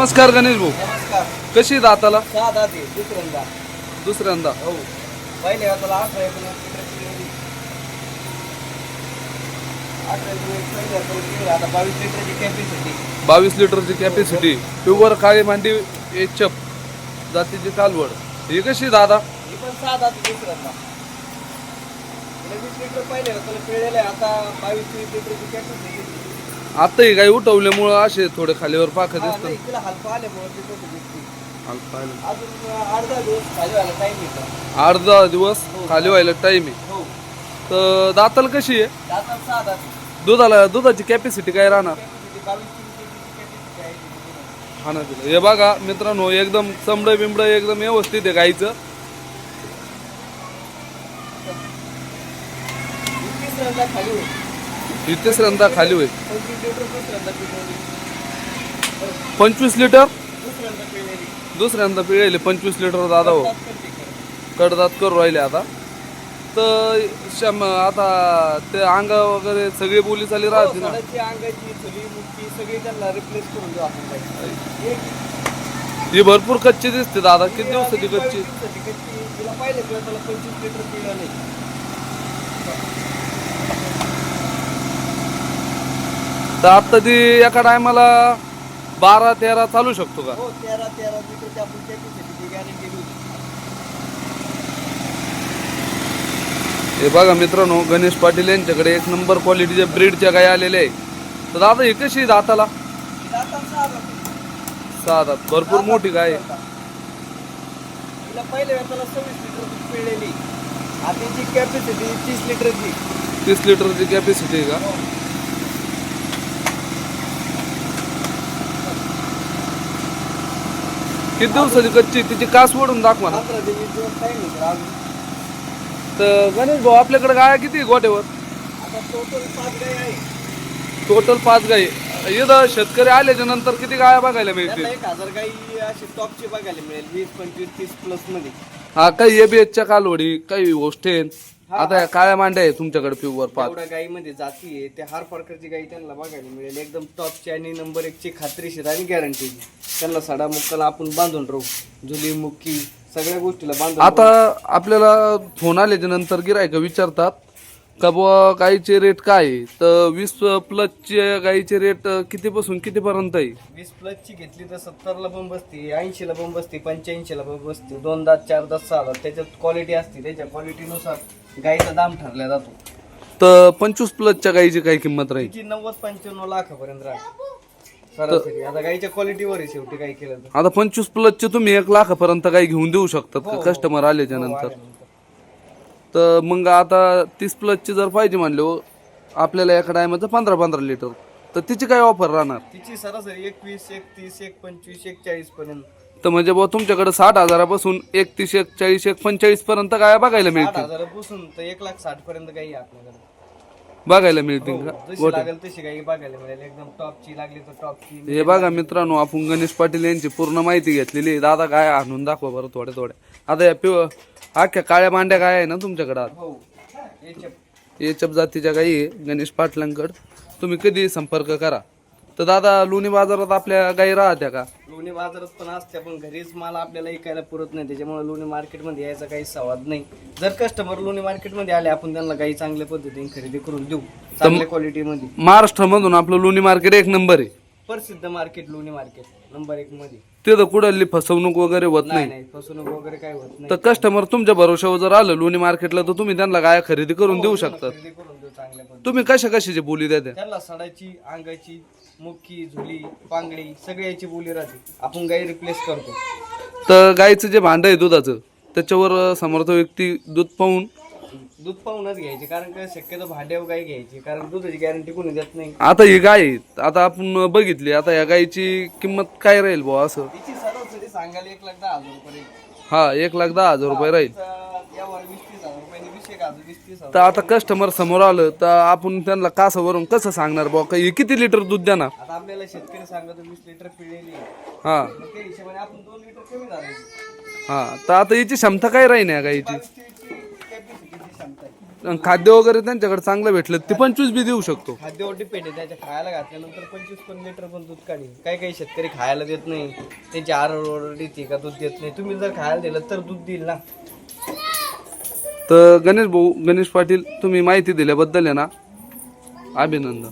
नमस्कार गणेश भाऊ. नमस्कार. कशी दाताला? सहा दाते दुसऱ्यांदा. दुसऱ्यांदा. हो. पहिले त्याला अठरा एकोणीस लिटरची गेली. अठरा एकोणीस पहिले आपण गेली, आता बावीस लिटरची कॅपॅसिटी बावीस लिटरची कॅपॅसिटी प्युअर काळी मांडी एचप जातीची कालवड. ही कशी दादा? ही पण सहा दाते दुसऱ्यांदा. तिला वीस लिटर पहिले पिळलेलं आहे. आता बावीस तीस लिटरची कॅपॅसिटी गेली आता ही गाय उठवल्यामुळं असे थोडे खालीवर पाखत हा, दिसतात नाही, तिला हलका आल्यामुळे ती तशी दिसते पाहिलं. अजून अर्धा दिवस खाली व्हायला टाईम येतो आठ दहा दिवस खाली व्हायला टाइम आहे. हो. तर दाताला कशी आहे? दातात सहा दाते दुधाला दुधाची कॅपॅसिटी काय राहणार? कॅपॅसिटी बावीस तीस लिटरची कॅपॅसिटी आहे तिची. हा ना. हे बघा मित्रांनो एकदम चमडं बिमडं एकदम व्यवस्थित आहे गाईचं. ही खाली होईल. ही तिसऱ्यांदा खाली होईल. पंचवीस लिटर? दुसऱ्यांदा पिळलेली पंचवीस लिटर दादा हो. कडदात करू राहिले आता. तर शम आता ते अंग वगैरे सगळी बोली चाली राहते ना? अंगाची सगळी त्यांना रिप्लेस करून देऊ आपण ही भरपूर कच्ची दिसते दादा. किती दिवसाची कच्ची. तिला त्याला पंचवीस लिटर पिळलं नाही. तर आता ती एका टायमाला बारा तेरा चालू शकतो का? हो तेरा तेरा लिटरची आपण कॅपॅसिटी गॅरंटी देऊ हे बघा मित्रांनो गणेश पाटील यांच्याकडे एक नंबर क्वालिटीच्या ब्रीडच्या गाय आलेल्या आहे तर दादा ही कशी आहे दाताला? सहा दाते. सहा दात. भरपूर मोठी गाय आहे. तिला सव्वीस लिटर दूध पिळलेली आता तिची कॅपॅसिटी तीस लिटरची. तीस लिटरची कॅपॅसिटी आहे का? किती दिवसाची कच्ची तिची कास ओढून दाखवा ना तर गणेश भाऊ आपल्याकडे गाया किती गोट्यावर? आता टोटल पाच गाय आहे टोटल पाच गाई. इथं शेतकरी आल्याच्यानंतर किती गाया बघायला मिळतील? एक हजार गाई अशी टॉपची बघायला मिळेल वीस पंचवीस तीस प्लसमध्ये. हा काही एबीएचच्या कालवडी काही होस्टेन आता काळ्या मांड्या आहे तुमच्याकडे प्युअर पाच एवढ्या गाईमध्ये जाती आहे ते हार प्रकारची गाई त्यांना बघायला मिळेल. एकदम टॉपची आणि नंबर एकची खात्रीशीर आणि गॅरंटी त्यांना सडा मुक्काला आपण बांधून राहू. जुली मुक्की सगळ्या गोष्टीला बांधून आता आपल्याला फोन आल्याच्यानंतर गिरायक विचारतात का बुवा गाईचे रेट काय आहे? तर वीस प्लसचे गाईचे रेट कितीपासून कितीपर्यंत आहे? वीस प्लसची घेतली तर सत्तरला पण बसते ऐंशीला पण बसते पंच्याऐंशीला पण बसते दोन दात चार दात सहा दात त्याच्यात क्वालिटी असते त्याच्या क्वालिटीनुसार गाईचा दाम ठरला जातो. तर पंचवीस प्लसच्या गाईची काय किंमत राहील? तिची नव्वद पंच्याण्णव लाखापर्यंत राहते सरासरी. आता गाईच्या क्वालिटीवर आहे शेवटी काय केलं तर. आता पंचवीस प्लसचे तुम्ही एक लाखापर्यंत गाई घेऊन देऊ शकतात हो, का कस्टमर आल्याच्या हो, नंतर. आल्यानंतर. तर मग आता तीस प्लसची जर पाहिजे म्हणले हो, आपल्याला एका टायमाचं पंधरा पंधरा लिटर. तर तिची काय ऑफर राहणार? तिची सरासरी एकवीस एकतीस एक पंचवीस एक चाळीस पर्यंत तर म्हणजे बुवा तुमच्याकडे साठ हजारापासून एकतीस एक चाळीस एक पंचेचाळीस पर्यंत गाया बघायला मिळतील? हजारापासून तर एक लाख साठ पर्यंत आपल्याकडे. बघायला मिळतील का? जशी लागेल तशी बघायला मिळेल. एकदम टॉपची लागली तर टॉपची हे बघा मित्रांनो आपण गणेश पाटील यांची पूर्ण माहिती घेतलेली आहे. दादा काय आणून दाखवा बरं थोड्या थोड्या. आता या पिव अख्ख्या काळ्या मांड्या काय आहे ना तुमच्याकडे? आज हो याच्या जातीच्या आहे गणेश पाटलांकड. तुम्ही कधी संपर्क करा. तर दादा लोणी बाजारात आपल्या गाई राहत्या का? लोणी बाजारात पण असते पण घरीच माल आपल्याला ऐकायला पुरत नाही. त्याच्यामुळे लोणी मार्केटमध्ये यायचा काही संवाद नाही. जर कस्टमर लोणी मार्केटमध्ये आले आपण त्यांना काही चांगल्या पद्धतीने खरेदी करून देऊ चांगल्या क्वालिटीमध्ये महाराष्ट्रामधून आपलं लोणी मार्केट एक नंबर आहे. प्रसिद्ध मार्केट लोणी मार्केट नंबर एक मध्ये. तिथं कुठली फसवणूक वगैरे होत नाही फसवणूक वगैरे काही होत नाही. तर कस्टमर तुमच्या भरोशावर जर आलं लोणी मार्केटला तर तुम्ही त्यांना गाया खरेदी करून देऊ शकतात. खरेदी करून देऊ चांगल्या पद्धतीने. तुम्ही कशा कशाची बोली देता? त्यांना सडाची अंगाची मुक्की झुली पांगडी सगळी याची बोली राहते. आपण गाई रिप्लेस करतो. तर गाईचं जे भांड आहे दुधाचं त्याच्यावर अं, समर्थ व्यक्ती दूध पाहून दूध पाहूनच घ्यायचे कारण काय शक्यतो भांड्यावर गाई घ्यायची कारण दुधाची गॅरंटी कोणी देत नाही. आता ही गाय आहे. आता आपण बघितली आता या गायची किंमत काय राहील बुवा असं? तिची सरासरी सांगायला एक लाख दहा हजार रुपये हा एक लाख दहा हजार रुपये राहील. तिचा यावर वीस तीस हजार रुपये वीस एक हजार वीस तीस हजार तर आता कस्टमर समोर आलं तर आपण त्यांना कासावरून कसं सांगणार बुवा? का हे किती लिटर दूध देणार? आता आपल्याला शेतकरी सांगतो वीस लिटर पिळलेली आहे. हा. मग त्या हिशोबाने आपण दोन लिटर कमी झाले. हा तर आता याची क्षमता काय राहील या गायीची क्षमता आहे खाद्य वगैरे त्यांच्याकडे चांगलं भेटलं ते पंचवीस बी देऊ शकतो. खाद्यावर डिपेंड आहे त्याच्या खायला घातल्यानंतर पंचवीस पण लिटर पण दूध काढेल काही काही शेतकरी खायला देत नाही त्यांची आरड देते का दूध देत नाही. तुम्ही जर खायला दिलं तर दूध देईल ना. तर गणेश भाऊ गणेश पाटील तुम्ही माहिती दिल्याबद्दल आहे ना अभिनंदन.